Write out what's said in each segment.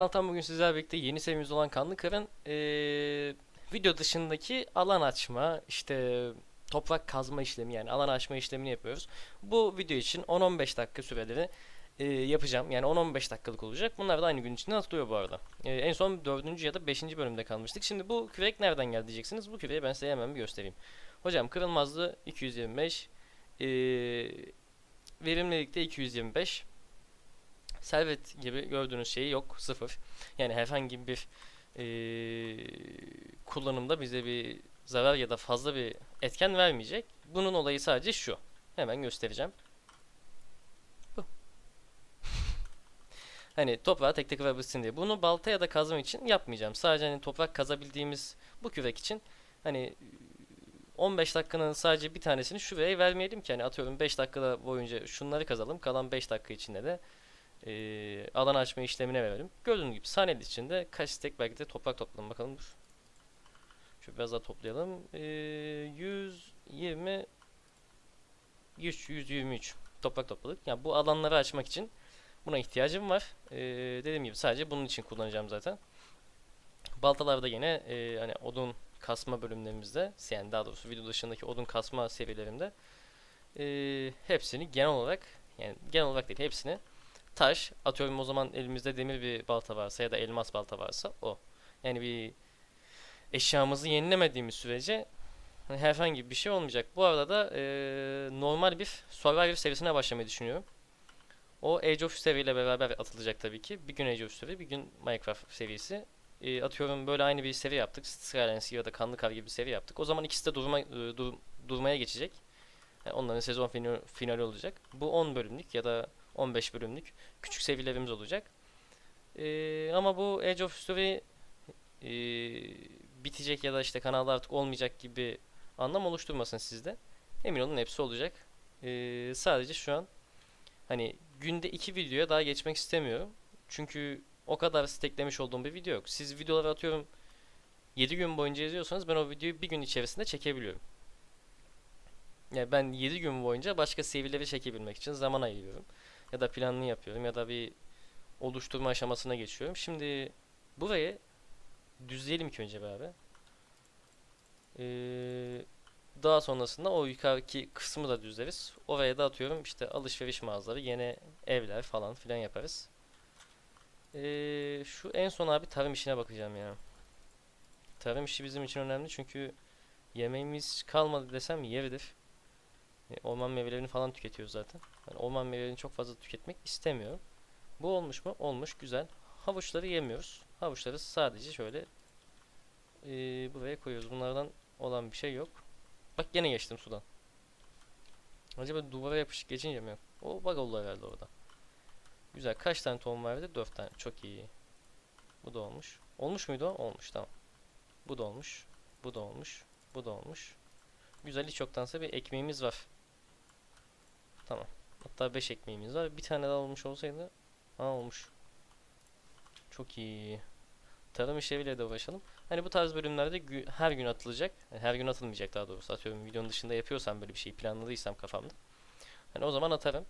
Altan bugün sizlerle birlikte yeni serimiz olan Kanlı Kar'ın eee, video dışındaki alan açma, işte toprak kazma işlemi yani alan açma işlemini yapıyoruz. Bu video için 10-15 dakika süreleri eee, yapacağım. Yani 10-15 dakikalık olacak. Bunlar da aynı gün içinde atılıyor bu arada. Eee, en son 4. ya da 5. bölümde kalmıştık. Şimdi bu kürek nereden geldi diyeceksiniz. Bu küreği ben size hemen bir göstereyim. Hocam kırılmazlığı 225, eee verimlilikte 225, Servet gibi gördüğünüz şeyi yok. Sıfır. Yani herhangi bir eee, kullanımda bize bir zarar ya da fazla bir etken vermeyecek. Bunun olayı sadece şu. Hemen göstereceğim. Bu. Hani toprağı tek tek kırabilsin diye. Bunu balta ya da kazma için yapmayacağım. Sadece hani toprak kazabildiğimiz bu kürek için hani 15 dakikanın sadece bir tanesini şuraya vermeyelim ki hani atıyorum 5 dakika boyunca şunları kazalım. Kalan 5 dakika içinde de e, alan açma işlemine verelim. Gördüğünüz gibi saniyede içinde kaç stek belki de toprak topladım bakalım dur. Şöyle biraz daha toplayalım. E, 120 100, 123 toprak topladık. Yani bu alanları açmak için buna ihtiyacım var. E, dediğim gibi sadece bunun için kullanacağım zaten. Baltalarda yine e, hani odun kasma bölümlerimizde yani daha doğrusu video dışındaki odun kasma serilerimde e, hepsini genel olarak yani genel olarak değil hepsini taş atıyorum o zaman elimizde demir bir balta varsa ya da elmas balta varsa o. Yani bir eşyamızı yenilemediğimiz sürece hani herhangi bir şey olmayacak. Bu arada da eee, normal bir Survivor serisine başlamayı düşünüyorum. O Age of History ile beraber atılacak tabii ki. Bir gün Age of History, bir gün Minecraft serisi. Eee, atıyorum böyle aynı bir seri yaptık. Skylines ya da Kanlı Kar gibi bir seri yaptık. O zaman ikisi de durma, eee, dur- durmaya geçecek. Yani onların sezon fina- finali olacak. Bu 10 bölümlük ya da 15 bölümlük küçük serilerimiz olacak. Ee, ama bu Age of History ee, bitecek ya da işte kanalda artık olmayacak gibi anlam oluşturmasın sizde. Emin olun hepsi olacak. Ee, sadece şu an hani günde iki videoya daha geçmek istemiyorum. Çünkü o kadar steklemiş olduğum bir video yok. Siz videoları atıyorum 7 gün boyunca izliyorsanız ben o videoyu bir gün içerisinde çekebiliyorum. Yani ben 7 gün boyunca başka serileri çekebilmek için zaman ayırıyorum ya da planını yapıyorum ya da bir oluşturma aşamasına geçiyorum. Şimdi burayı düzleyelim ki önce beraber. Ee, daha sonrasında o yukarıki kısmı da düzleriz. Oraya da atıyorum işte alışveriş mağazaları, yeni evler falan filan yaparız. Ee, şu en son abi tarım işine bakacağım ya. Tarım işi bizim için önemli çünkü yemeğimiz kalmadı desem yeridir. E, Orman meyvelerini falan tüketiyoruz zaten. Yani orman meyvelerini çok fazla tüketmek istemiyorum. Bu olmuş mu? Olmuş. Güzel. Havuçları yemiyoruz. Havuçları sadece şöyle e, buraya koyuyoruz. Bunlardan olan bir şey yok. Bak gene geçtim sudan. Acaba duvara yapışık geçince mi? O bug oldu herhalde orada. Güzel. Kaç tane tohum verdi? 4 tane. Çok iyi. Bu da olmuş. Olmuş muydu o? Olmuş. Tamam. Bu da olmuş. Bu da olmuş. Bu da olmuş. Güzel hiç yoktansa bir ekmeğimiz var. Hatta 5 ekmeğimiz var. Bir tane daha olmuş olsaydı. Ha olmuş. Çok iyi. Tarım işleriyle de uğraşalım. Hani bu tarz bölümlerde gü- her gün atılacak. Yani her gün atılmayacak daha doğrusu. Atıyorum videonun dışında yapıyorsam böyle bir şey planladıysam kafamda. Hani o zaman atarım.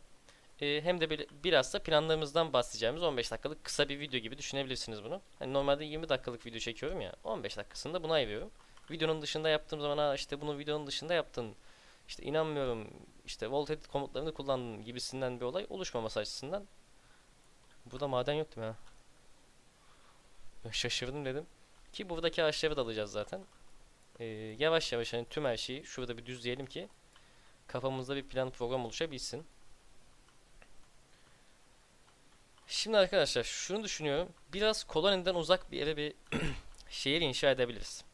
Ee, hem de biraz da planlarımızdan bahsedeceğimiz 15 dakikalık kısa bir video gibi düşünebilirsiniz bunu. Hani normalde 20 dakikalık video çekiyorum ya. 15 dakikasını da buna ayırıyorum. Videonun dışında yaptığım zaman işte bunu videonun dışında yaptın. İşte inanmıyorum işte volt komutlarını kullandın gibisinden bir olay oluşmaması açısından. Burada maden yok değil mi ha? Ben Şaşırdım dedim. Ki buradaki ağaçları da alacağız zaten. Ee, yavaş yavaş hani tüm her şeyi şurada bir düzleyelim ki kafamızda bir plan program oluşabilsin. Şimdi arkadaşlar şunu düşünüyorum. Biraz koloniden uzak bir yere bir şehir inşa edebiliriz.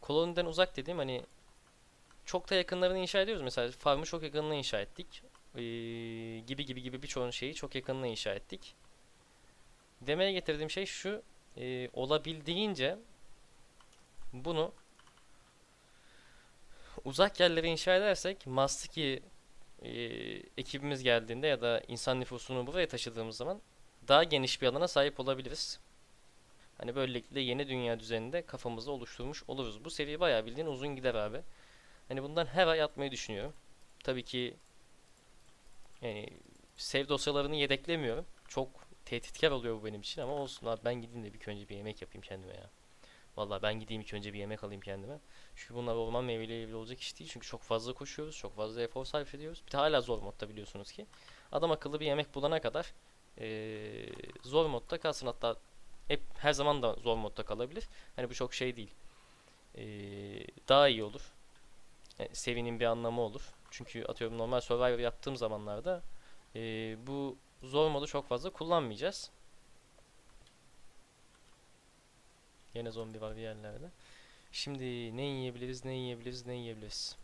Koloniden uzak dediğim hani çok da yakınlarını inşa ediyoruz. Mesela farmı çok yakınına inşa ettik. Ee, gibi gibi gibi birçok şeyi çok yakınına inşa ettik. Demeye getirdiğim şey şu. e, olabildiğince bunu uzak yerlere inşa edersek Mastiki e, ekibimiz geldiğinde ya da insan nüfusunu buraya taşıdığımız zaman daha geniş bir alana sahip olabiliriz. Hani böylelikle yeni dünya düzeninde kafamızda oluşturmuş oluruz. Bu seviye bayağı bildiğin uzun gider abi. Hani bundan her ay atmayı düşünüyorum. Tabii ki yani save dosyalarını yedeklemiyorum. Çok tehditkar oluyor bu benim için ama olsun abi ben gideyim de bir önce bir yemek yapayım kendime ya. Vallahi ben gideyim ilk önce bir yemek alayım kendime. Çünkü bunlar orman meyveleriyle ilgili olacak iş değil. Çünkü çok fazla koşuyoruz, çok fazla efor sarf ediyoruz. Bir de hala zor modda biliyorsunuz ki. Adam akıllı bir yemek bulana kadar eee, zor modda kalsın. Hatta hep her zaman da zor modda kalabilir. Hani bu çok şey değil. Eee, daha iyi olur. Yani sevinin bir anlamı olur. Çünkü atıyorum normal Survivor yaptığım zamanlarda eee, bu zor modu çok fazla kullanmayacağız. Yine zombi var bir yerlerde. Şimdi ne yiyebiliriz, ne yiyebiliriz, ne yiyebiliriz.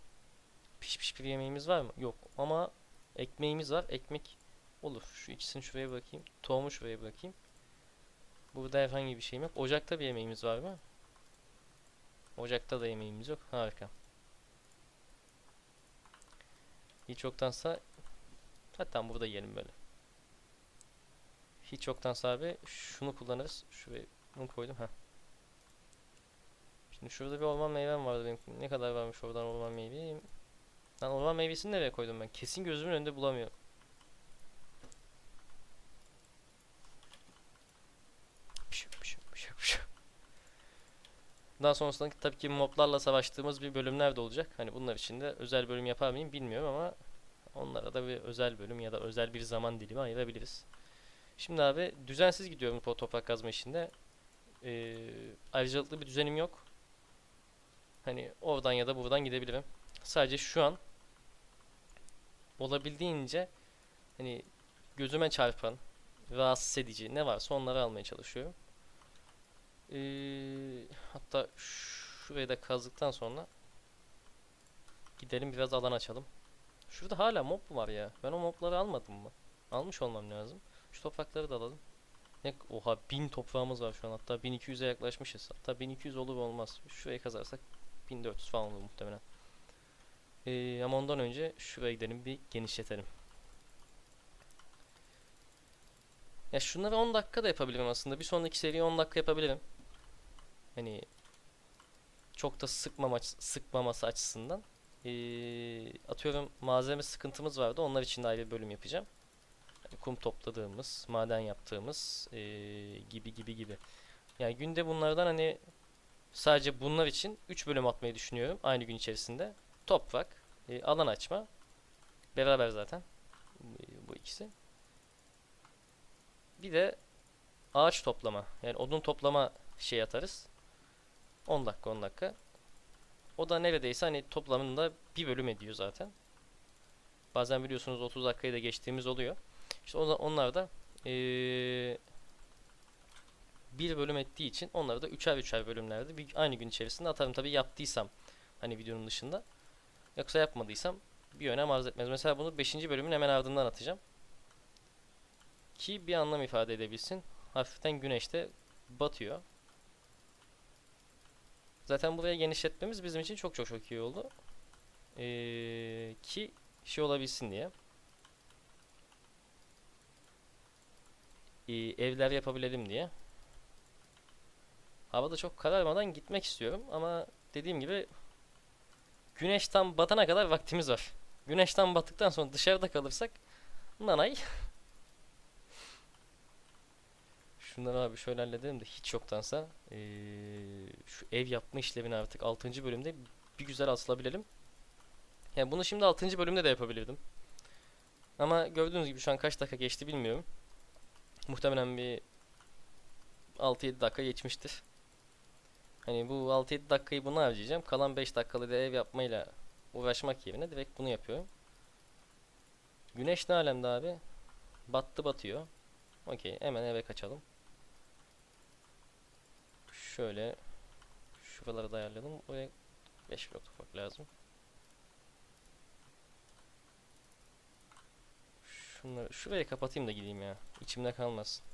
Pişmiş bir yemeğimiz var mı? Yok. Ama ekmeğimiz var. Ekmek olur. Şu ikisini şuraya bırakayım. Tohumu şuraya bırakayım. Burada herhangi bir şeyim yok. Ocakta bir yemeğimiz var mı? Ocakta da yemeğimiz yok. Harika. Hiç yoktansa hatta burada yiyelim böyle. Hiç yoktansa abi şunu kullanırız. Şuraya bunu koydum. ha. Şimdi şurada bir orman meyvem vardı benim. Ne kadar varmış oradan orman meyvem? Lan orman meyvesini nereye koydum ben? Kesin gözümün önünde bulamıyorum. Daha sonrasında tabii ki moblarla savaştığımız bir bölümler de olacak. Hani bunlar için de özel bölüm yapar mıyım bilmiyorum ama onlara da bir özel bölüm ya da özel bir zaman dilimi ayırabiliriz. Şimdi abi düzensiz gidiyorum bu toprak kazma işinde. Ee, ayrıcalıklı bir düzenim yok. Hani oradan ya da buradan gidebilirim. Sadece şu an olabildiğince hani gözüme çarpan, rahatsız edici ne varsa onları almaya çalışıyorum. Ee, hatta şurayı da kazdıktan sonra gidelim biraz alan açalım. Şurada hala mob var ya? Ben o mobları almadım mı? Almış olmam lazım. Şu toprakları da alalım. Ne? Oha 1000 toprağımız var şu an. Hatta 1200'e yaklaşmışız. Hatta 1200 olur olmaz. Şurayı kazarsak 1400 falan olur muhtemelen. Ee, ama ondan önce şuraya gidelim bir genişletelim. Ya şunları 10 dakika da yapabilirim aslında. Bir sonraki seriyi 10 dakika yapabilirim. Hani çok da sıkmama, sıkmaması açısından. Ee, atıyorum malzeme sıkıntımız vardı. Onlar için de ayrı bir bölüm yapacağım. Yani kum topladığımız, maden yaptığımız ee, gibi gibi gibi. Yani günde bunlardan hani sadece bunlar için 3 bölüm atmayı düşünüyorum aynı gün içerisinde. Toprak, e, alan açma. Beraber zaten bu ikisi. Bir de ağaç toplama. Yani odun toplama şey atarız. 10 dakika 10 dakika. O da neredeyse hani toplamında bir bölüm ediyor zaten. Bazen biliyorsunuz 30 dakikayı da geçtiğimiz oluyor. İşte onlar da eee, bir bölüm ettiği için onları da üçer üçer bölümlerde bir, aynı gün içerisinde atarım. Tabi yaptıysam hani videonun dışında. Yoksa yapmadıysam bir önem arz etmez. Mesela bunu 5. bölümün hemen ardından atacağım. Ki bir anlam ifade edebilsin. Hafiften güneşte batıyor. Zaten buraya genişletmemiz bizim için çok çok çok iyi oldu. Ee, ki şey olabilsin diye. Ee, evler yapabilelim diye. Havada çok kararmadan gitmek istiyorum ama dediğim gibi güneş tam batana kadar vaktimiz var. Güneş tam battıktan sonra dışarıda kalırsak nanay. Şunları abi şöyle halledelim de hiç yoktansa eee, şu ev yapma işlevini artık 6. bölümde bir güzel asılabilelim. Yani bunu şimdi 6. bölümde de yapabilirdim. Ama gördüğünüz gibi şu an kaç dakika geçti bilmiyorum. Muhtemelen bir 6-7 dakika geçmiştir. Hani bu 6-7 dakikayı buna harcayacağım. Kalan 5 dakikalık da ev yapmayla uğraşmak yerine direkt bunu yapıyorum. Güneş ne alemde abi? Battı batıyor. Okey hemen eve kaçalım. Şöyle şuraları da ayarlayalım. Oraya 5 blok toprak lazım. Şunları şurayı kapatayım da gideyim ya. İçimde kalmasın.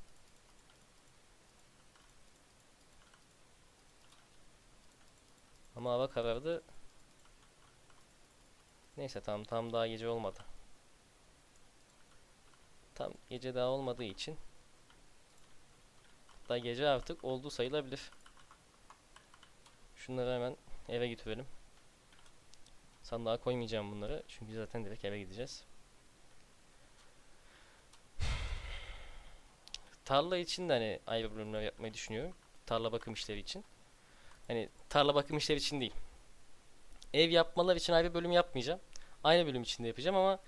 Ama hava karardı. Neyse tamam tam daha gece olmadı. Tam gece daha olmadığı için hatta gece artık oldu sayılabilir. Şunları hemen eve götürelim. Sandığa koymayacağım bunları çünkü zaten direkt eve gideceğiz. tarla için de hani ayrı bölümler yapmayı düşünüyorum. Tarla bakım işleri için. Hani tarla bakım işleri için değil. Ev yapmalar için ayrı bölüm yapmayacağım. Aynı bölüm içinde yapacağım ama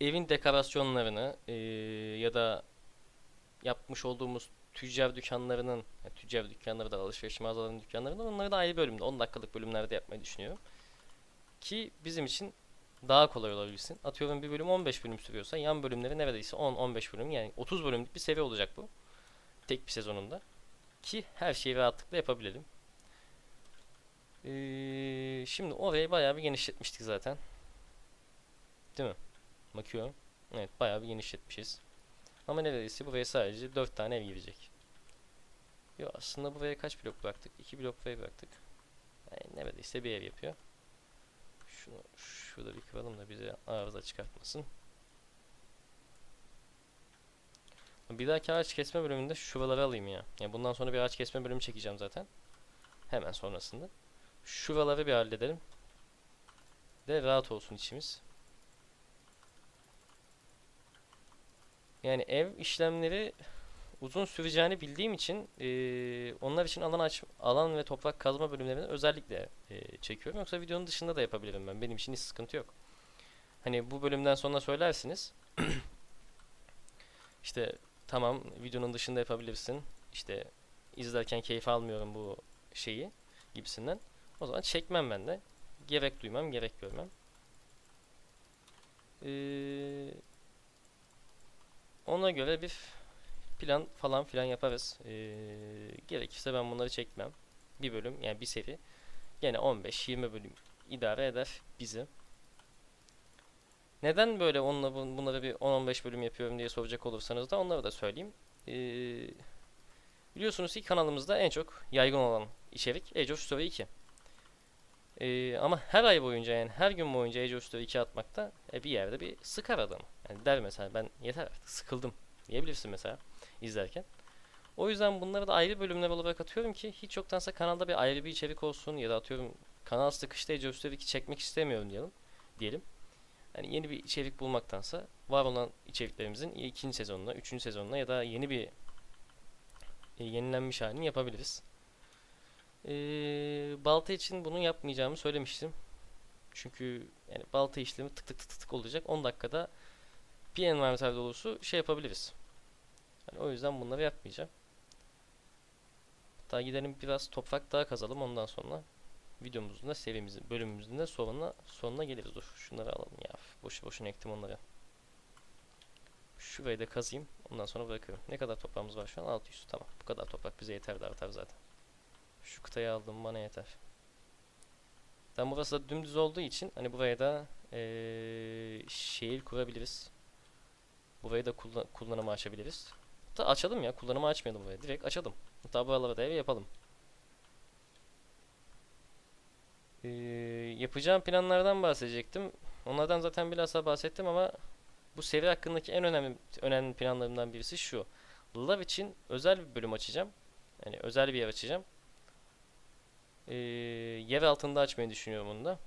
evin dekorasyonlarını eee, ya da yapmış olduğumuz tüccar dükkanlarının, yani tüccar dükkanları da alışveriş mağazalarının dükkanlarını onları da ayrı bölümde 10 dakikalık bölümlerde yapmayı düşünüyorum. Ki bizim için daha kolay olabilsin. Atıyorum bir bölüm 15 bölüm sürüyorsa yan bölümleri neredeyse 10-15 bölüm yani 30 bölümlük bir seviye olacak bu. Tek bir sezonunda. Ki her şeyi rahatlıkla yapabilelim. Ee, şimdi orayı bayağı bir genişletmiştik zaten. Değil mi? Bakıyorum. Evet bayağı bir genişletmişiz. Ama neredeyse buraya sadece 4 tane ev girecek. Yo aslında buraya kaç blok bıraktık? 2 blok buraya bıraktık. Yani neredeyse bir ev yapıyor. Şunu şurada bir kıralım da bize arıza çıkartmasın. Bir dahaki ağaç kesme bölümünde şuraları alayım ya. Yani bundan sonra bir ağaç kesme bölümü çekeceğim zaten. Hemen sonrasında. Şuraları bir halledelim. De rahat olsun içimiz. Yani ev işlemleri uzun süreceğini bildiğim için eee, onlar için alan aç alan ve toprak kazma bölümlerini özellikle eee, çekiyorum. Yoksa videonun dışında da yapabilirim ben. Benim için hiç sıkıntı yok. Hani bu bölümden sonra söylersiniz. İşte tamam videonun dışında yapabilirsin. İşte izlerken keyif almıyorum bu şeyi gibisinden. O zaman çekmem ben de. Gerek duymam, gerek görmem. Eee ona göre bir plan falan filan yaparız. Ee, gerekirse ben bunları çekmem. Bir bölüm yani bir seri. Gene 15-20 bölüm idare eder bizi. Neden böyle onunla bun- bunları bir 10-15 bölüm yapıyorum diye soracak olursanız da onları da söyleyeyim. Ee, biliyorsunuz ki kanalımızda en çok yaygın olan içerik Age of Story 2. Ee, ama her ay boyunca yani her gün boyunca Age of Story 2 atmakta e, bir yerde bir sıkar adamı. Yani der mesela ben yeter artık sıkıldım diyebilirsin mesela izlerken. O yüzden bunları da ayrı bölümler olarak atıyorum ki hiç yoktansa kanalda bir ayrı bir içerik olsun ya da atıyorum kanal Story 2 çekmek istemiyorum diyelim. diyelim. Yani yeni bir içerik bulmaktansa var olan içeriklerimizin ikinci sezonuna, üçüncü sezonuna ya da yeni bir e, yenilenmiş halini yapabiliriz. Ee, balta için bunu yapmayacağımı söylemiştim. Çünkü yani balta işlemi tık tık tık tık olacak. 10 dakikada bir envanter dolusu şey yapabiliriz. Yani o yüzden bunları yapmayacağım. Hatta gidelim biraz toprak daha kazalım ondan sonra videomuzun da serimizin bölümümüzün de sonuna sonuna geliriz. Dur şunları alalım ya. Boşu boşuna ektim onları. Şurayı da kazayım. Ondan sonra bırakıyorum. Ne kadar toprağımız var şu an? 600. Tamam. Bu kadar toprak bize yeter de artar zaten. Şu kıtayı aldım bana yeter. Tam burası da dümdüz olduğu için hani buraya da eee şehir kurabiliriz. Burayı da kullan kullanıma açabiliriz. Hatta açalım ya. Kullanıma açmayalım burayı. Direkt açalım. Hatta buralara da ev yapalım. Eee, yapacağım planlardan bahsedecektim. Onlardan zaten bilhassa bahsettim ama bu seri hakkındaki en önemli önemli planlarımdan birisi şu. Love için özel bir bölüm açacağım. Yani özel bir yer açacağım. Eee, yer altında açmayı düşünüyorum onu da.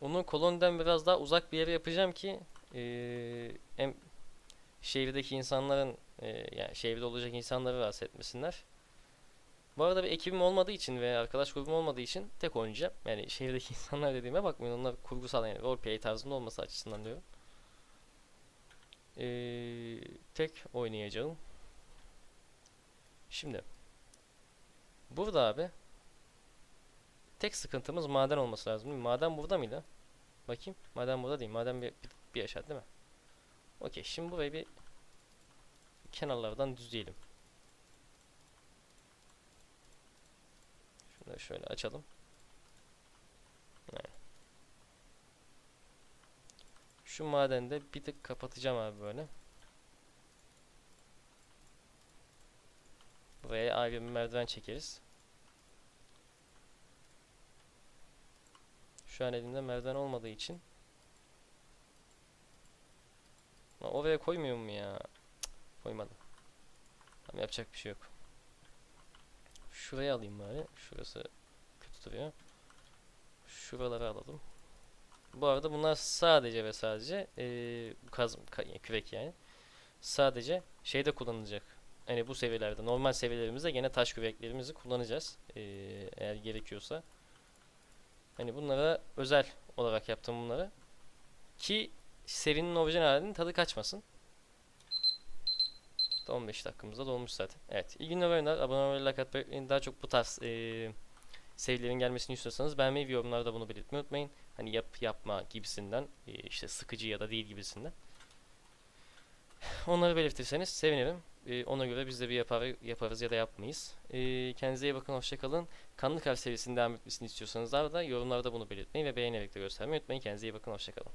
Onu koloniden biraz daha uzak bir yere yapacağım ki eee hem şehirdeki insanların eee, yani şehirde olacak insanları rahatsız etmesinler. Bu arada bir ekibim olmadığı için ve arkadaş grubum olmadığı için tek oynayacağım. Yani şehirdeki insanlar dediğime bakmayın onlar kurgusal yani roleplay tarzında olması açısından diyorum. Eee, tek oynayacağım. Şimdi burada abi tek sıkıntımız maden olması lazım. Maden burada mıydı? Bakayım. Maden burada değil. Maden bir, bir, bir aşağı değil mi? Okey. Şimdi burayı bir kenarlardan düzleyelim. Şunları şöyle açalım. Şu madende bir tık kapatacağım abi böyle. Buraya ayrı bir merdiven çekeriz. Şu an elimde merdiven olmadığı için. Lan oraya koymuyor mu ya? Koymadım. Tamam yapacak bir şey yok. Şuraya alayım bari. Şurası kötü duruyor. Şuraları alalım. Bu arada bunlar sadece ve sadece eee kaz ka- kürek yani. sadece şeyde kullanılacak. Hani bu seviyelerde normal seviyelerimizde gene taş küreklerimizi kullanacağız. Ee, eğer gerekiyorsa. Hani bunlara özel olarak yaptım bunları. Ki serinin orijinal halinin tadı kaçmasın. Da 15 dakikamızda dolmuş zaten. Evet. İyi günler oyunlar. Abone olmayı, like. Daha çok bu tarz eee serilerin gelmesini istiyorsanız beğenmeyi ve yorumlarda bunu belirtmeyi unutmayın. Hani yap yapma gibisinden eee, işte sıkıcı ya da değil gibisinden. Onları belirtirseniz sevinirim. Eee, ona göre biz de bir yapar, yaparız ya da yapmayız. Eee kendinize iyi bakın. Hoşçakalın. Kanlı Kalp serisinin devam etmesini istiyorsanız da yorumlarda bunu belirtmeyi ve beğenerek de göstermeyi unutmayın. Kendinize iyi bakın. Hoşçakalın.